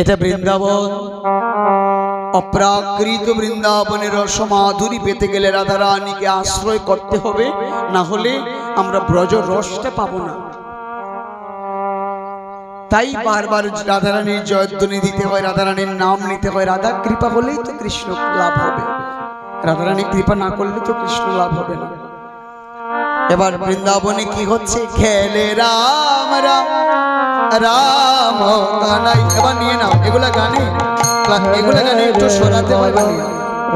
এটা বৃন্দাবন। অপ্রাকৃত বৃন্দাবনের রসমাধুরী পেতে গেলে রাধা রানীকে আশ্রয় করতে হবে, না হলে আমরা ব্রজ রসটা পাবো না। তাই বারবার রাধারানীর জয়ধ্বনি দিতে হয়, রাধারানীর নাম নিতে হয়, রাধা কৃপা হলেই তো কৃষ্ণ লাভ হবে। রাধারানী কৃপা না করলে তো কৃষ্ণ লাভ হবে না। এবার বৃন্দাবনে কি হচ্ছে? খেলে রাম রাম। রাম কানাই। এবার নিয়ে নাও, এগুলা গানে? এগুলা গানে একটু শোনাতে হয়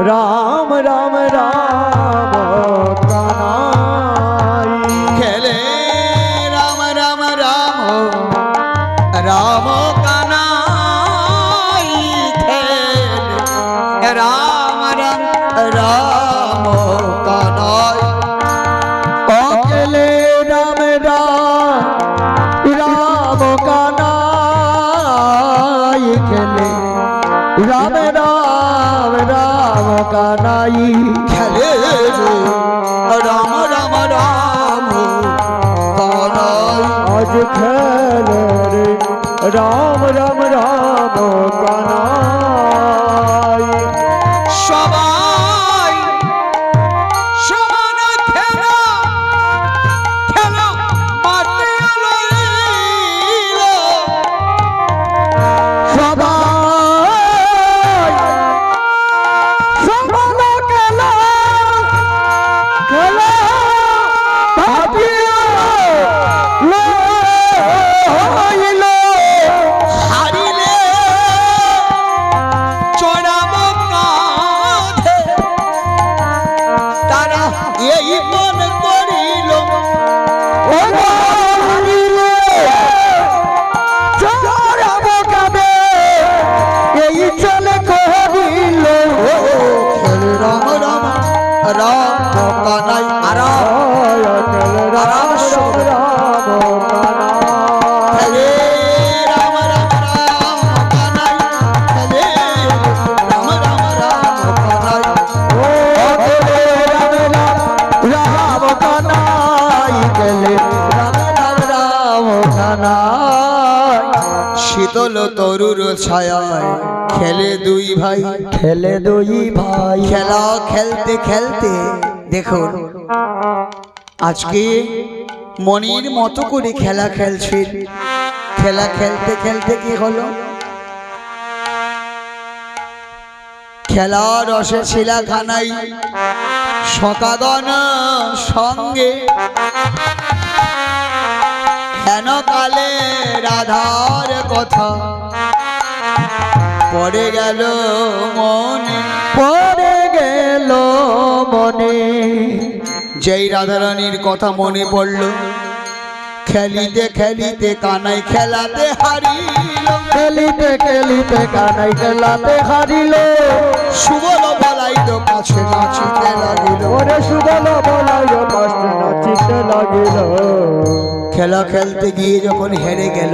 রাম রাম রাম আজ খেলে রে রাম রাম রাম তরুর ছায়ায় খেলে দুই ভাই। খেলে দুই ভাই। খেলা খেলতে খেলতে দেখুন আজকে মনির মতো করে খেলা খেলছেন খেলা খেলতে খেলতে কি হলো? খেলা রসে শিলা খানাই সকাগন সঙ্গে হেন কালে রাধার কথা? পড়ে গেল মনে পড়ে গেল মনে। যেই রাধারানীর কথা মনে পড়ল খেলিতে খেলিতে কানাই খেলাতে হারিল। খেলিতে খেলিতে কানাই খেলাতে হারিল। সুবল বলাই তো কাছে নাচিতে লাগিল। ওরে সুবল বলাই কষ্ট নাচিতে লাগিল। খেলা খেলতে গিয়ে যখন হেরে গেল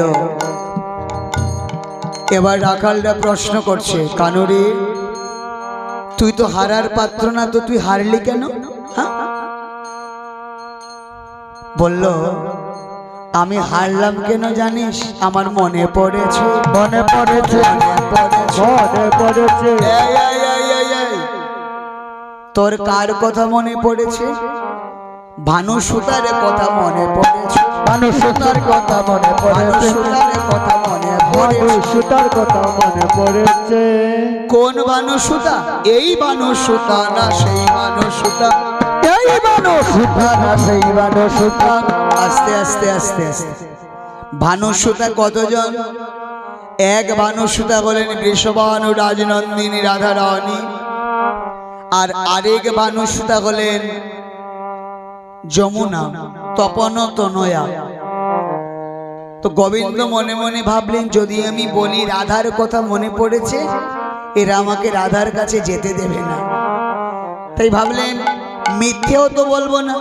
এবার রাখালরা প্রশ্ন করছে কানুরে তুই তো হারার পাত্র না তো তুই হারলি কেন? হ্যাঁ? বলল আমি হারলাম কেন জানিস? আমার মনে পড়েছে। মনে পড়েছে। মনে পড়েছে। তোর কার কথা মনে পড়েছে? ভানু সুতার কথা মনে পড়েছে। মানুষ সুতার কথা মনে ভানু পড়েছে। সুতার কথা মনে পড়েছে। সুতার কথা মনে পড়েছে। কোন বানু সুতা এই বানু সুতা না সেই বানু সুতা এই মানুষ সুতা না সেই মানুষ সুতা আস্তে আস্তে আস্তে আস্তে। ভানু সুতা কতজন? এক ভানু সুতা হলেন বৃষভানু রাজনন্দিনী রাধা রানী আর আরেক ভানু সুতা হলেন যমুনা তপন তনয়া। তো গোবিন্দ মনে মনে ভাবলেন যদি আমি বলি রাধার কথা মনে পড়েছে এরা আমাকে রাধার কাছে যেতে দেবে না। তাই ভাবলেন মিথ্যেও তো বলব না।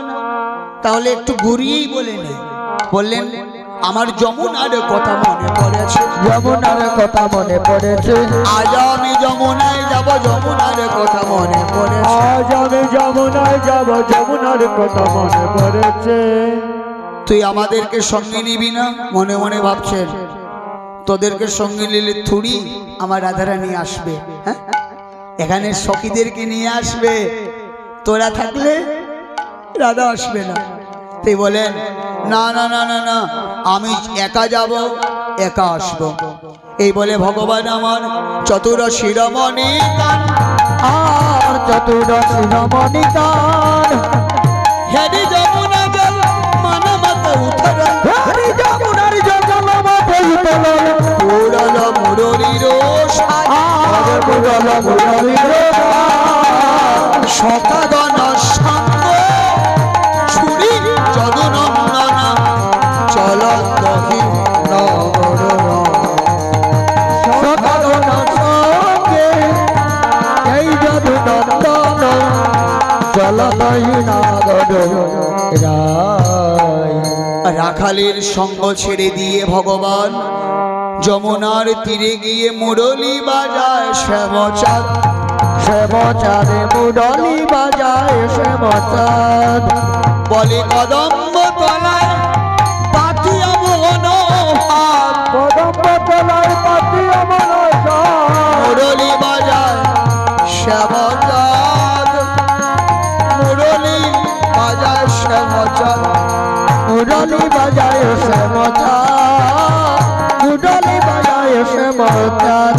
তাহলে একটু ঘুরিয়েই বলে নেই বললেন আমার যমুনার কথা মনে পড়েছে। যমুনার কথা মনে পড়েছে। আজ আমি যমুনায় মনে পড়েছে। আজ আমি যমুনায় যাব যমুনার কথা মনে পড়েছে। তুই আমাদেরকে সঙ্গে নিবি না? মনে মনে ভাবছেন? তোদেরকে সঙ্গে নিলে থুড়ি আমার রাধারা নিয়ে আসবে হ্যাঁ? এখানে সখীদেরকে নিয়ে আসবে। তোরা থাকলে রাধা আসবে না। তাই বলেন না না না না না আমি একা যাব একা আসব। এই বলে ভগবান আমার চতুর শিরমণি আর চতুর্দশী রমণিকার হেরি যমুনা জল মানবত উঠল হেরি যমুনার জল উতল পুরল মুরলীর আর মুরল মুরলীর শতাগণ রাখালের সঙ্গ ছেড়ে দিয়ে ভগবান যমুনার তীরে গিয়ে মুরলি বাজায় শ্যামচাঁদ। শ্যামচাঁদে মুরলি বাজায় শ্যামচাঁদ। বলে কদম্ব বাজায় শ্যামচাঁদ মুরলি বাজায় শ্যামচাঁদ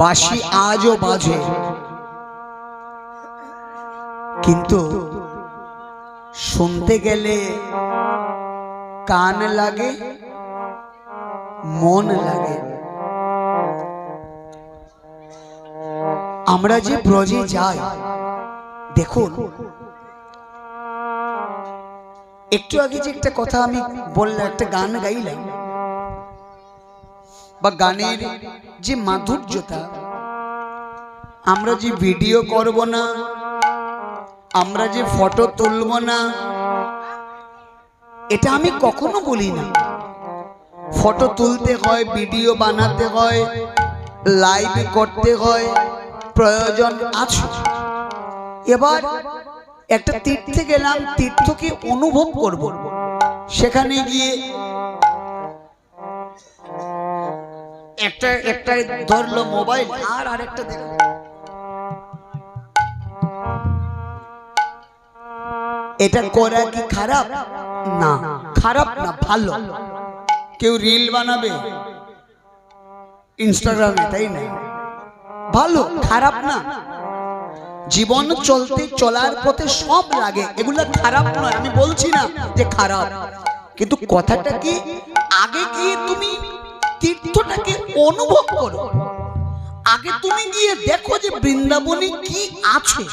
বাঁশি আজও বাজে। কিন্তু শুনতে গেলে কান লাগে, মন লাগে। আমরা যে ব্রজে যাই, দেখুন একটু আগে যে একটা কথা আমি বললাম, একটা গান গাইলাম। বা গানের যে মাধুর্যতা, আমরা যে ভিডিও করব না, আমরা যে ফটো তুলব না, এটা আমি কখনো বলি না। ফটো তুলতে হয় ভিডিও বানাতে হয় লাইভ করতে হয়, প্রয়োজন আছে। এবার একটা তীর্থে গেলাম, তীর্থকে অনুভব করব। সেখানে গিয়ে একটা একটা ধরলো মোবাইল, আর আরেকটা দেখো এটা করা কি খারাপ? না খারাপ না, ভালো। কেউ রিল বানাবে ইনস্টাগ্রামে, তাই না? ভালো, খারাপ না। জীবন চলতে চলার পথে সব লাগে এগুলো খারাপ নয় আমি বলছি না যে খারাপ। কিন্তু কথাটা কি? আগে গিয়ে তুমি তীর্থটাকে অনুভব করো। আগে তুমি গিয়ে দেখো যে বৃন্দাবনে কি আছে।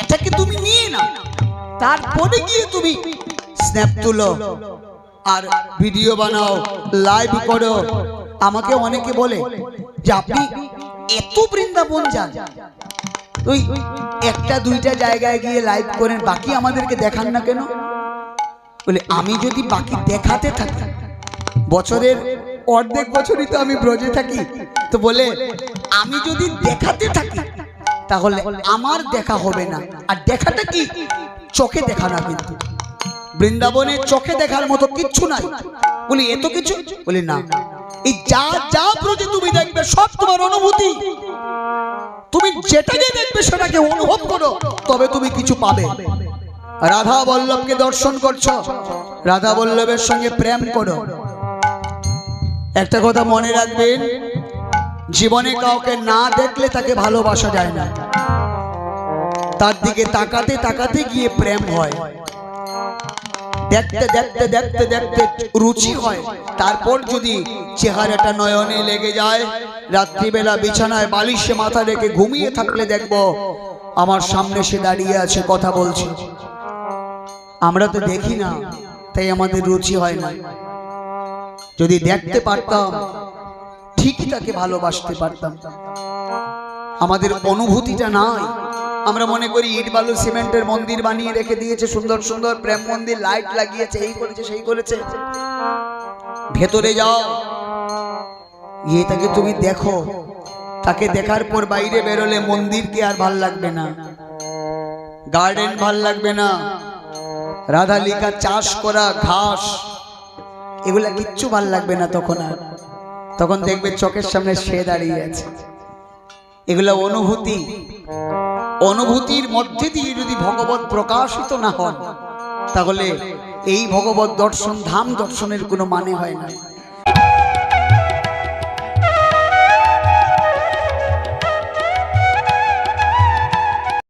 এটাকে তুমি নিয়ে নাও। তারপরে গিয়ে তুমি স্ন্যাপ তুলো আর ভিডিও বানাও লাইভ করো। আমাকে অনেকে বলে যে আপনি এত বৃন্দাবন যান ওই একটা, দুইটা জায়গায় গিয়ে লাইভ করেন, বাকি আমাদেরকে দেখান না কেন? বলে, আমি যদি বাকি দেখাতে থাকি, বছরের অর্ধেক বছরই তো আমি ব্রজে থাকি, তো বলে, আমি যদি দেখাতে থাকি, তাহলে আমার দেখা হবে না। আর দেখাটা কি? চোখে দেখা না কিন্তু। বৃন্দাবনে চোখে দেখার মতো কিচ্ছু নাই। বলি, এত কিছু? বলি, না। এই যা যা ব্রজে তুমি দেখবে সব তোমার অনুভূতি। তুমি যেটাকে দেখবে সেটাকে অনুভব করো, তবে তুমি কিছু পাবে। রাধা বল্লভকে দর্শন করছ। রাধা বল্লভের সঙ্গে প্রেম করো। একটা কথা মনে রাখবেন, জীবনে কাউকে না দেখলে তাকে ভালোবাসা যায় না। তার দিকে তাকাতে তাকাতে গিয়ে প্রেম হয়। দেখতে দেখতে দেখতে দেখতে রুচি হয়। তারপর যদি চেহারাটা নয়নে লেগে যায়, রাত্রিবেলা বিছানায় বালিশে মাথা রেখে ঘুমিয়ে থাকলে দেখব আমার সামনে সে দাঁড়িয়ে আছে, কথা বলছে। আমরা তো দেখি না, তাই আমাদের রুচি হয় না। যদি দেখতে পারতাম, ঠিকই তাকে ভালোবাসতে পারতাম। আমাদের অনুভূতিটা নাই। আমরা মনে করি ইট বালু সিমেন্টের মন্দির বানিয়ে রেখে দিয়েছে, সুন্দর সুন্দর প্রেম মন্দির, লাইট লাগিয়েছে, এই করেছে, সেই করেছে। ভেতরে যাও। গিয়ে তাকে তুমি দেখো। তাকে দেখার পর বাইরে বেরোলে মন্দিরকে আর ভালো লাগবে না। গার্ডেন ভালো লাগবে না। রাধালিকা চাষ করা ঘাস, এগুলা কিচ্ছু ভালো লাগবে না তখন আর। তখন দেখবে চোখের সামনে সে দাঁড়িয়ে আছে। এগুলা অনুভূতি। অনুভূতির মধ্যে দিয়ে যদি ভগবত প্রকাশিত না হন, তাহলে এই ভগবত দর্শন, ধাম দর্শনের কোনো মানে হয় না।